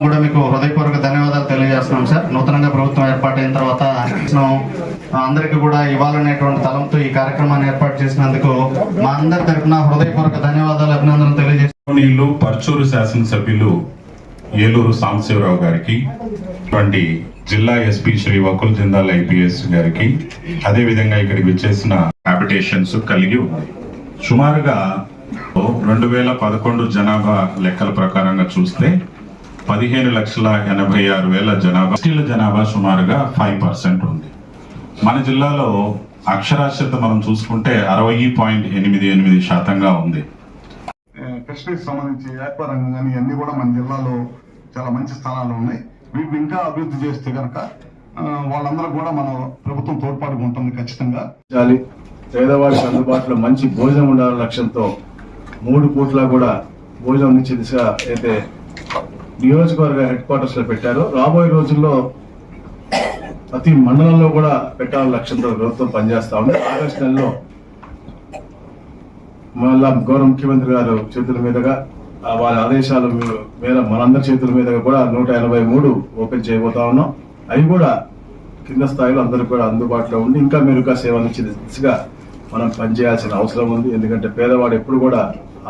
కూడా మీకు హృదయపూర్వక ధన్యవాదాలు తెలియజేస్తున్నాం సార్. నూతనంగా ప్రభుత్వం ఏర్పాటైన తర్వాత అందరికీ కూడా ఇవ్వాలనేటువంటి తలంతో ఈ కార్యక్రమాన్ని ఏర్పాటు చేసినందుకు మా అందరి తరఫున హృదయపూర్వక ధన్యవాదాలు అభినందనలు తెలియజేస్తున్నాం. పర్చూరు శాసనసభ్యులు ఏలూరు సాంబశివరావు గారికి వంటి జిల్లా ఎస్పీ శ్రీ వకుల్ జిందాల్ ఐపీఎస్ గారికి అదే విధంగా ఇక్కడికి వచ్చేసిన హ్యాబిటేషన్స్ కలిగి ఉంది సుమారుగా రెండు వేల పదకొండు జనాభా లెక్కల ప్రకారంగా చూస్తే పదిహేను లక్షల ఎనభై ఆరు వేల జనాభా ఎస్టీల జనాభా సుమారుగా ఫైవ్ పర్సెంట్ ఉంది. మన జిల్లాలో అక్షరాస్యత మనం చూసుకుంటే అరవై పాయింట్ ఎనిమిది ఎనిమిది శాతంగా ఉంది. ఫిషరీస్ సంబంధించి వ్యాపారంగా కానీ ఇవన్నీ కూడా మన జిల్లాలో చాలా మంచి స్థానాలు ఉన్నాయి. వీటిని ఇంకా అభివృద్ధి చేస్తే కనుక వాళ్ళందరూ కూడా మన ప్రభుత్వం తోడ్పాటు ఉంటుంది ఖచ్చితంగా. పేదవాళ్ళకి పేదవాడికి అందుబాటులో మంచి భోజనం ఉండాలనే లక్ష్యంతో మూడు పూట్ల కూడా భోజనం ఇచ్చే దిశగా అయితే నియోజకవర్గ హెడ్ క్వార్టర్స్లో పెట్టారు. రాబోయే రోజుల్లో ప్రతి మండలంలో కూడా పెట్టాలనే లక్ష్యంతో ప్రభుత్వం పనిచేస్తా ఉంది. ఆగస్టు నెలలో మళ్ళా గౌరవ ముఖ్యమంత్రి గారు చేతుల మీదుగా వారి ఆదేశాల మీద మనందరి చేతుల మీదుగా కూడా నూట ఎనభై మూడు ఓపెన్ చేయబోతా ఉన్నాం. అవి కూడా కింద స్థాయిలో అందరూ కూడా అందుబాటులో ఉండి ఇంకా మెరుగ్గా సేవ అందించే దిశగా మనం పనిచేయాల్సిన అవసరం ఉంది. ఎందుకంటే పేదవాడు ఎప్పుడు కూడా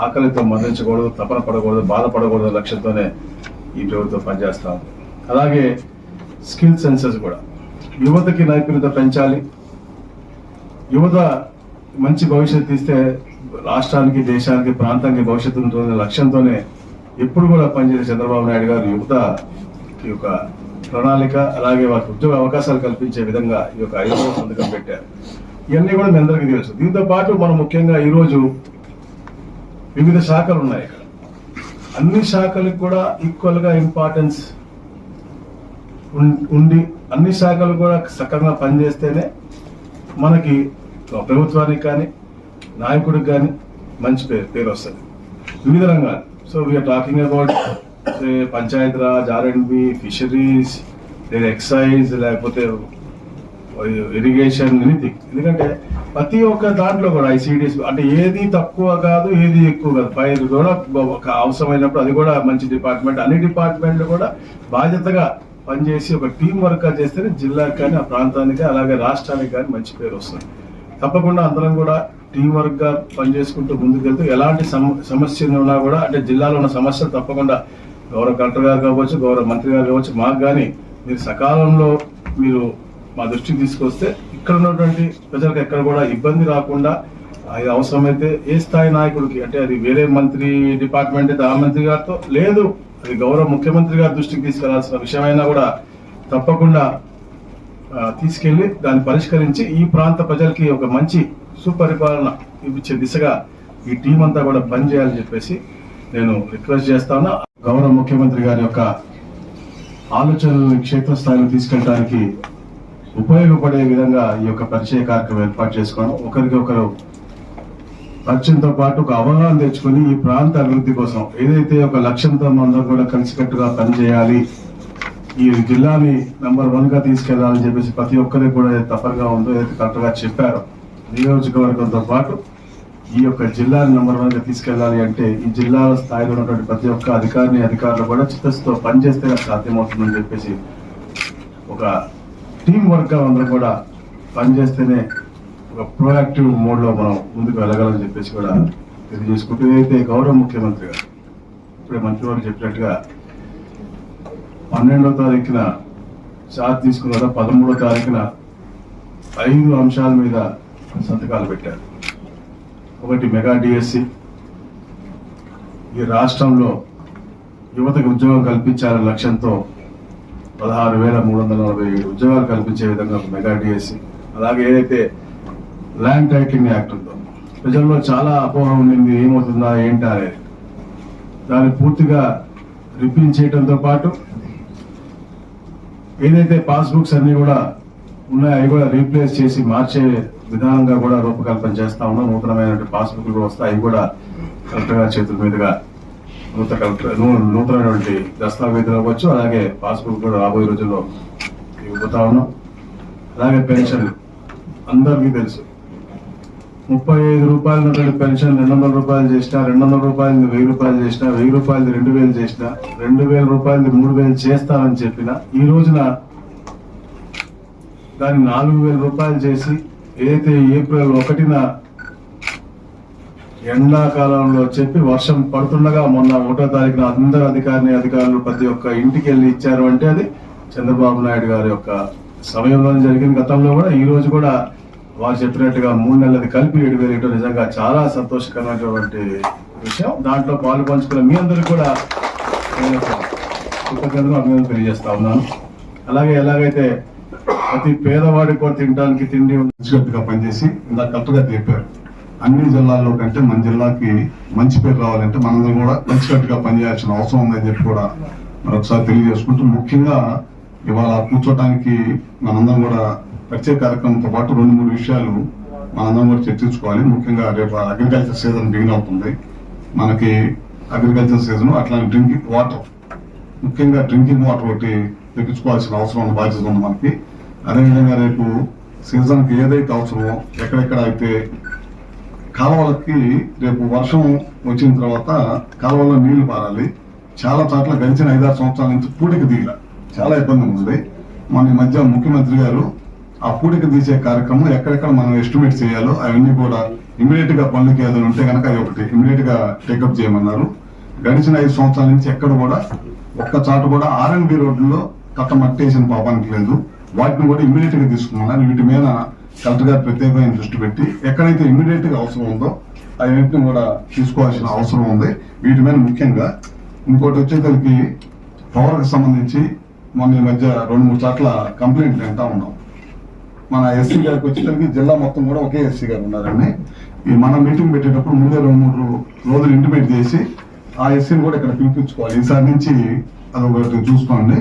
ఆకలితో మరణించకూడదు తపన పడకూడదు బాధపడకూడదు లక్ష్యంతోనే ఈ ప్రభుత్వం పనిచేస్తా ఉంది. అలాగే స్కిల్ సెన్సెస్ కూడా. యువతకి నైపుణ్యత పెంచాలి. యువత మంచి భవిష్యత్తు ఇస్తే రాష్ట్రానికి దేశానికి ప్రాంతానికి భవిష్యత్తు ఉంటుంది లక్ష్యంతోనే ఎప్పుడు కూడా పనిచేసే చంద్రబాబు నాయుడు గారు యువత ఈ యొక్క ప్రణాళిక అలాగే వారికి ఉద్యోగ అవకాశాలు కల్పించే విధంగా ఈ యొక్క ఐదో సంతకం పెట్టారు. ఇవన్నీ కూడా మీ అందరికీ తెలుసు. దీంతో పాటు మనం ముఖ్యంగా ఈరోజు వివిధ శాఖలు ఉన్నాయి ఇక్కడ. అన్ని శాఖలకు కూడా ఈక్వల్గా ఇంపార్టెన్స్ ఉండి అన్ని శాఖలు కూడా సక్రమంగా పనిచేస్తేనే మనకి ప్రభుత్వానికి కానీ నాయకుడికి కానీ మంచి పేరు పేరు వస్తుంది. వివిధ రంగాలు. So we're talking about Panchayat Raj R and B fisheries లేదా ఎక్సైజ్ లేకపోతే ఇరిగేషన్ ఎనీథింగ్ ఎందుకంటే ప్రతి ఒక్క దాంట్లో కూడా ఐసీడీస్ అంటే ఏది తక్కువ కాదు ఏది ఎక్కువ కాదు. ఫైర్ కూడా ఒక అవసరమైనప్పుడు అది కూడా మంచి డిపార్ట్మెంట్ అన్ని డిపార్ట్మెంట్లు కూడా బాధ్యతగా పనిచేసి ఒక టీం వర్క్ చేస్తేనే జిల్లాకి కానీ ఆ ప్రాంతానికి అలాగే రాష్ట్రానికి కానీ మంచి పేరు వస్తుంది. తప్పకుండా అందరం కూడా టీం వర్క్గా పనిచేసుకుంటూ ముందుకెళ్తూ ఎలాంటి సమ- సమస్యలు ఉన్నా కూడా అంటే జిల్లాలో ఉన్న సమస్యలు తప్పకుండా గౌరవ కలెక్టర్ గారు కావచ్చు గౌరవ మంత్రి గారు కావచ్చు మాకు కానీ మీరు సకాలంలో మీరు మా దృష్టికి తీసుకొస్తే ఇక్కడ ఉన్నటువంటి ప్రజలకు ఎక్కడ కూడా ఇబ్బంది రాకుండా అది అవసరమైతే ఏ స్థాయి నాయకుడికి అంటే అది వేరే మంత్రి డిపార్ట్మెంట్ అయితే ఆ మంత్రి గారితో లేదు అది గౌరవ ముఖ్యమంత్రి గారి దృష్టికి తీసుకెళ్ళాల్సిన విషయమైనా కూడా తప్పకుండా తీసుకెళ్ళి దాన్ని పరిష్కరించి ఈ ప్రాంత ప్రజలకి ఒక మంచి సుపరిపాలన ఇచ్చే దిశగా ఈ టీం అంతా కూడా పనిచేయాలని చెప్పేసి నేను రిక్వెస్ట్ చేస్తాను గౌరవ ముఖ్యమంత్రి గారి యొక్క ఆలోచనలు క్షేత్రస్థాయిలో తీసుకెళ్ళడానికి ఉపయోగపడే విధంగా ఈ యొక్క పరిచయ కార్యక్రమం ఏర్పాటు చేసుకోవడం ఒకరికి ఒకరు పరిచయంతో పాటు ఒక అవగాహన తెచ్చుకొని ఈ ప్రాంత అభివృద్ధి కోసం ఏదైతే ఒక లక్ష్యంతో మనందరం కూడా కలిసికట్టుగా పనిచేయాలి ఈ జిల్లాని నంబర్ వన్గా తీసుకెళ్ళాలని చెప్పేసి ప్రతి ఒక్కరికి కూడా తప్పనిగా ఉందో ఏదైతే కరెక్ట్గా చెప్పారో. నియోజకవర్గంతో పాటు ఈ యొక్క జిల్లాని నెంబర్ వన్గా తీసుకెళ్ళాలి అంటే ఈ జిల్లా స్థాయిలో ఉన్నటువంటి ప్రతి ఒక్క అధికారిని అధికారులు కూడా చిత్తశుద్ధితో పనిచేస్తే సాధ్యమవుతుందని చెప్పేసి ఒక టీం వర్గా అందరూ కూడా పనిచేస్తేనే ఒక ప్రోయాక్టివ్ మోడ్లో మనం ముందుకు వెళ్ళగలని చెప్పేసి కూడా తెలియజేసుకుంటూ అయితే గౌరవ ముఖ్యమంత్రి గారు ఇప్పుడే మంత్రివారు చెప్పినట్టుగా పన్నెండో తారీఖున చార్జ్ తీసుకున్న పదమూడో తారీఖున ఐదు అంశాల మీద సంతకాలు పెట్టారు. ఒకటి మెగా డిఎస్సి ఈ రాష్ట్రంలో యువతకు ఉద్యోగం కల్పించాలనే లక్ష్యంతో పదహారు వేల మూడు వందల నలభై ఏడు ఉద్యోగాలు కల్పించే విధంగా మెగా డిఎస్సి అలాగే ఏదైతే ల్యాండ్ టైటిలింగ్ యాక్ట్ ఉందో ప్రజల్లో చాలా అపోహ ఉండింది ఏమవుతుందా ఏంటా అనేది. దాన్ని పూర్తిగా రిపీల్ చేయడంతో పాటు ఏదైతే పాస్బుక్స్ అన్నీ కూడా ఉన్నాయో అవి కూడా రీప్లేస్ చేసి మార్చే విధానంగా కూడా రూపకల్పన చేస్తా ఉన్నాం. నూతనమైన పాస్బుక్లు కూడా వస్తాయి. అవి కూడా కలెక్టర్ గారి చేతుల మీదుగా నూతన కలెక్టర్ నూతనమైనటువంటి దస్తావేజులు అవ్వచ్చు. అలాగే పాస్బుక్ కూడా రాబోయే రోజుల్లో ఇవ్వబోతా ఉన్నాం. అలాగే పెన్షన్. అందరికీ తెలుసు. ముప్పై ఐదు రూపాయల ఉన్నటువంటి పెన్షన్ రెండు వందల రూపాయలు చేసినా రెండు వందల రూపాయలు వెయ్యి రూపాయలు చేసినా వెయ్యి రూపాయలు రెండు వేలు చేసినా రెండు వేల రూపాయలు మూడు వేలు చేస్తానని చెప్పిన ఈ రోజున దాన్ని నాలుగు వేల రూపాయలు చేసి ఏదైతే ఏప్రిల్ ఒకటిన ఎండాకాలంలో చెప్పి వర్షం పడుతుండగా మొన్న ఒకటో తారీఖున అందరు అధికారిని అధికారులు ప్రతి ఒక్క ఇంటికి వెళ్ళి ఇచ్చారు అంటే అది చంద్రబాబు నాయుడు గారి యొక్క సమయంలో జరిగిన గతంలో కూడా ఈ రోజు కూడా వారు చెప్పినట్టుగా మూడు నెలలది కలిపి ఏడు వేలు ఇవ్వడం నిజంగా చాలా సంతోషకరమైనటువంటి విషయం. దాంట్లో పాలు పంచుకున్న మీ అందరికీ కూడా నేను కృతజ్ఞతలు అభినందన తెలియజేస్తా ఉన్నాను. అలాగే ఎలాగైతే ప్రతి పేదవాడి కూడా తినడానికి తిండి ఉంచినట్టుగా పనిచేసి ఇందాక కరెక్ట్గా చెప్పారు. అన్ని జిల్లాల్లో కంటే మన జిల్లాకి మంచి పేరు రావాలంటే మనందరం కూడా కలిసికట్టుగా పనిచేయాల్సిన అవసరం ఉందని చెప్పి కూడా మరొకసారి తెలియజేసుకుంటూ ముఖ్యంగా ఇవాళ కూర్చోటానికి మనందరం కూడా ప్రత్యేక కార్యక్రమంతో పాటు రెండు మూడు విషయాలు మనందరం కూడా చర్చించుకోవాలి. ముఖ్యంగా రేపు అగ్రికల్చర్ సీజన్ బిగిన్ అవుతుంది. మనకి అగ్రికల్చర్ సీజన్ అట్లాంటి డ్రింకింగ్ వాటర్ ముఖ్యంగా డ్రింకింగ్ వాటర్ ఒకటి తెప్పించుకోవాల్సిన అవసరం ఉన్న బాధ్యత ఉంది మనకి. అదేవిధంగా రేపు సీజన్కి ఏదైతే అవసరమో ఎక్కడెక్కడ అయితే కాలువలకి రేపు వర్షం వచ్చిన తర్వాత కాలువలో నీళ్ళు పారాలి. చాలా చోట్ల గడిచిన ఐదారు సంవత్సరాల నుంచి పూడికి దిగిల చాలా ఇబ్బంది ఉంది మన ఈ మధ్య ముఖ్యమంత్రి గారు ఆ పూడికి తీసే కార్యక్రమం ఎక్కడెక్కడ మనం ఎస్టిమేట్ చేయాలో అవన్నీ కూడా ఇమీడియట్గా పనులకి ఏదైనా ఉంటే కనుక అది ఒకటి ఇమీడియట్గా టేకప్ చేయమన్నారు. గడిచిన ఐదు సంవత్సరాల నుంచి ఎక్కడ కూడా ఒక్క చాటు కూడా ఆర్ఎన్బి రోడ్డులో కట్ట మట్టేసిన పాపానికి లేదు. వాటిని కూడా ఇమీడియట్గా వీటి మీద కలెక్టర్ గారు ప్రత్యేకమైన దృష్టి పెట్టి ఎక్కడైతే ఇమీడియట్గా అవసరం ఉందో అవన్నింటిని కూడా తీసుకోవాల్సిన అవసరం ఉంది. వీటి మీద ముఖ్యంగా ఇంకోటి వచ్చేసరికి పవర్ సంబంధించి మొన్న ఈ మధ్య రెండు మూడు చోట్ల కంప్లైంట్ వింటా ఉన్నాం. మన ఎస్సీ గారికి వచ్చేసరికి జిల్లా మొత్తం కూడా ఒకే ఎస్సీ గారు ఉన్నారండి. ఈ మనం మీటింగ్ పెట్టేటప్పుడు ముందే రెండు మూడు రోజులు ఇంటిమేట్ చేసి ఆ ఎస్సీని కూడా ఇక్కడ పిలిపించుకోవాలి. ఈసారి నుంచి అది ఒకటి చూసుకోండి.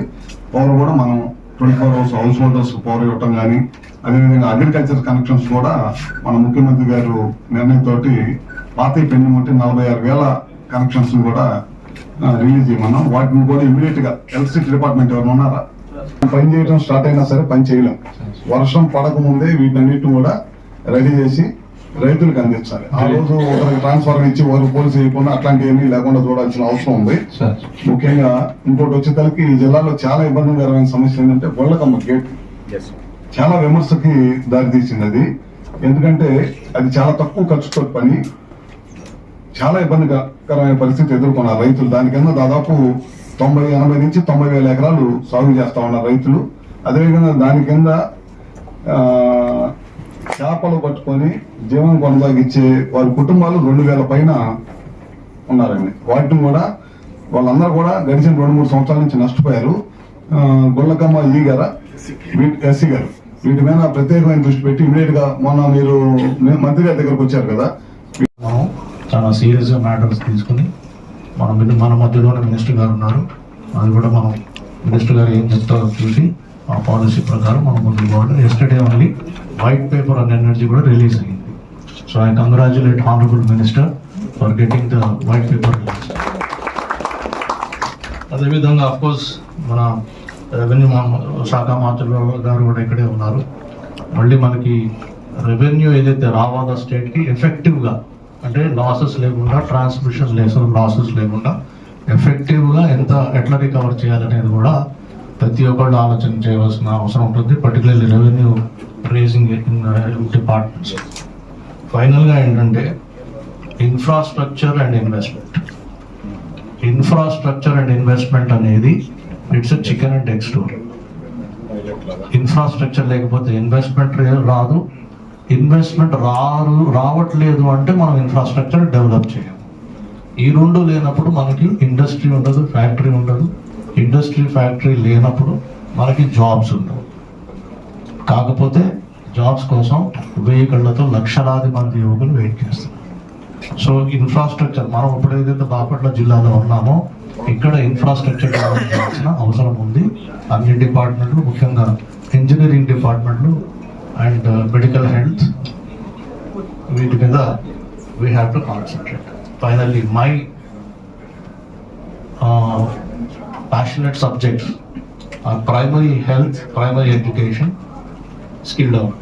పవర్ కూడా మనం twenty four hours householders power ఇవ్వటం కానీ అదేవిధంగా అగ్రికల్చర్ కనెక్షన్స్ కూడా మన ముఖ్యమంత్రి గారు నిర్ణయంతో పాత పెండింగ్ ఉంటే నలభై ఆరు వేల కనెక్షన్స్ కూడా రిలీజ్ చేయమన్నాం. వాటిని కూడా ఇమీడియట్గా ఎలక్ట్రిసిటీ డిపార్ట్మెంట్ ఎవరైనా ఉన్నారా? పని చేయడం స్టార్ట్ అయినా సరే పని చేయలేం. వర్షం పడకముందే వీటన్నిటిని కూడా రెడీ చేసి రైతులకు అందించాలి. ఆ రోజు ఒకరికి ట్రాన్స్ఫర్ ఇచ్చి ఒకరు పోలీసు చేయకుండా అట్లాంటివన్నీ లేకుండా చూడాల్సిన అవసరం ఉంది. సార్ ముఖ్యంగా ఇంకోటి వచ్చేసరికి ఈ జిల్లాలో చాలా ఇబ్బందికరమైన సమస్య ఏంటంటే గొళ్ళకమ్మ గేట్. చాలా విమర్శకి దారితీసింది అది. ఎందుకంటే అది చాలా తక్కువ ఖర్చుతో పని చాలా ఇబ్బందికరమైన పరిస్థితి ఎదుర్కొన్నారు రైతులు. దాని కింద దాదాపు తొంభై ఎనభై నుంచి తొంభై వేల ఎకరాలు సాగు చేస్తా ఉన్నారు రైతులు. అదేవిధంగా దాని కింద ఆ, చేపలు పట్టుకొని జీవనం కొనసాగించే వారి కుటుంబాలు రెండు వేల పైన ఉన్నారండి. వాటిని కూడా వాళ్ళందరూ కూడా గడిచిన రెండు మూడు సంవత్సరాల నుంచి నష్టపోయారు. గుళ్ళకమ్మ ఈ గారా? ఎస్సీ గారు. వీటి మీద ప్రత్యేకమైన దృష్టి పెట్టి ఇమీడియట్గా మొన్న మీరు మంత్రి గారి దగ్గరకు వచ్చారు కదా. మనం చాలా సీరియస్గా మ్యాటర్స్ తీసుకుని మన మిన్- మన మధ్యలోనే మినిస్టర్ గారు ఉన్నారు. అది కూడా మనం మినిస్టర్ గారు ఏం చెప్తారో చూసి ఆ పాలసీ ప్రకారం మనం ముందుకు పోవాలి. Yesterday only white paper on energy కూడా రిలీజ్ అయ్యింది. So I congratulate honourable minister for getting the white paper release అదేవిధంగా అఫ్కోర్స్ మన రెవెన్యూ శాఖ మంత్రులు గారు కూడా ఇక్కడే ఉన్నారు. మళ్ళీ మనకి రెవెన్యూ ఏదైతే రావాలో స్టేట్కి ఎఫెక్టివ్గా అంటే లాసెస్ లేకుండా ట్రాన్స్మిషన్ లేసు లాసెస్ లేకుండా ఎఫెక్టివ్గా ఎంత ఎట్లా రికవర్ చేయాలనేది కూడా ప్రతి ఒక్కళ్ళు ఆలోచన చేయవలసిన అవసరం ఉంటుంది. పర్టికులర్లీ రెవెన్యూ రేజింగ్ డిపార్ట్మెంట్స్ ఫైనల్గా ఏంటంటే infrastructure and investment infrastructure and investment అనేది it's chicken and egg story infrastructure లేకపోతే ఇన్వెస్ట్మెంట్ రాదు. ఇన్వెస్ట్మెంట్ రారు రావట్లేదు అంటే మనం ఇన్ఫ్రాస్ట్రక్చర్ డెవలప్ చేయాలి ఈ రెండు లేనప్పుడు మనకి ఇండస్ట్రీ ఉండదు ఫ్యాక్టరీ ఉండదు. ఇండస్ట్రీ ఫ్యాక్టరీ లేనప్పుడు మనకి జాబ్స్ ఉండవు. కాకపోతే జాబ్స్ కోసం వెయ్యి కళ్ళతో లక్షలాది మంది యువకులు వెయిట్ చేస్తున్నారు. సో ఇన్ఫ్రాస్ట్రక్చర్ మనం ఇప్పుడు ఏదైతే బాపట్ల జిల్లాలో ఉన్నామో ఇక్కడ ఇన్ఫ్రాస్ట్రక్చర్ కావాల్సిన అవసరం ఉంది. అన్ని డిపార్ట్మెంట్లు ముఖ్యంగా ఇంజనీరింగ్ డిపార్ట్మెంట్లు అండ్ uh, మెడికల్ హెల్త్ వీటి మీద we have to concentrate finally my passionate subjects are primary health, primary education, skill development.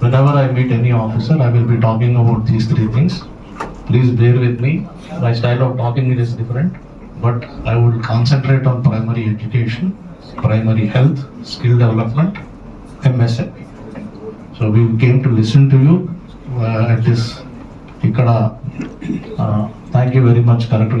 Whenever I meet any officer, I will be talking about these three things. Please bear with me. My style of talking is different, but I will concentrate on primary education, primary health, skill development, MSME. So we came to listen to you uh, at this ఇక్కడ thank you very much collector గారు